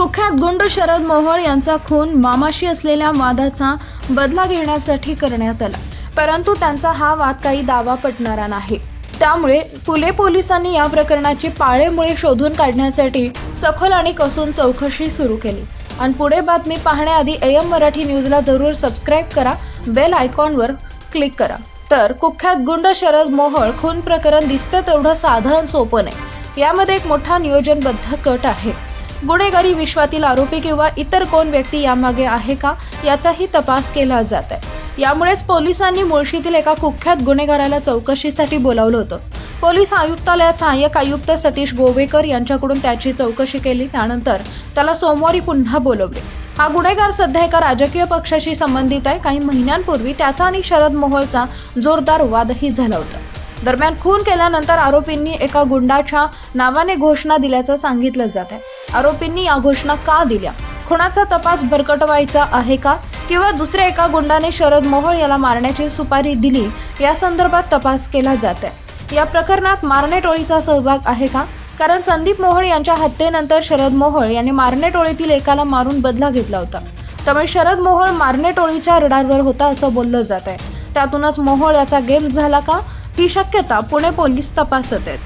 कुख्यात गुंड शरद मोहोळ यांचा खून मामाशी असलेल्या वादाचा बदला घेण्यासाठी करण्यात आला. परंतु त्यांचा हा वाद काही दावा पटणारा नाही. त्यामुळे पुणे पोलिसांनी या प्रकरणाची पाळेमुळे शोधून काढण्यासाठी सखोल आणि कसून चौकशी सुरू केली. आणि पुढे बातमी पाहण्याआधी एम मराठी न्यूजला जरूर सबस्क्राईब करा बेल आयकॉनवर क्लिक करा. तर कुख्यात गुंड शरद मोहोळ खून प्रकरण दिसतं तेवढं साधारण सोपं नाही. यामध्ये एक मोठा नियोजनबद्ध कट आहे. गुन्हेगारी विश्वातील आरोपी किंवा इतर कोण व्यक्ती यामागे आहे का याचाही तपास केला जात आहे यामुळेच पोलिसांनी मुळशीतील एका कुख्यात गुन्हेगाराला चौकशीसाठी बोलावलं होतं. पोलीस आयुक्तालयात सहाय्यक आयुक्त सतीश गोवेकर यांच्याकडून त्याची चौकशी केली त्यानंतर त्याला सोमवारी पुन्हा बोलवले. हा गुन्हेगार सध्या एका राजकीय पक्षाशी संबंधित आहे. काही महिन्यांपूर्वी त्याचा आणि शरद मोहोळचा जोरदार वादही झाला होता. दरम्यान खून केल्यानंतर आरोपींनी एका गुंडाच्या नावाने घोषणा दिल्याचं सांगितलं जात आहे आरोपींनी या घोषणा का दिल्या? खुणाचा तपास भरकटवायचा आहे का? किंवा दुसऱ्या एका गुंडाने शरद मोहोळ याला मारण्याची सुपारी दिली? या संदर्भात तपास केला जात आहे या प्रकरणात मारणे टोळीचा सहभाग आहे का? कारण संदीप मोहोळ यांच्या हत्येनंतर शरद मोहोळ यांनी मारणे टोळीतील एकाला मारून बदला घेतला होता. त्यामुळे शरद मोहोळ मारणे टोळीच्या रडारवर होता असं बोललं जात आहे त्यातूनच मोहोळ याचा गेम झाला का? ही शक्यता पुणे पोलीस तपासत आहेत.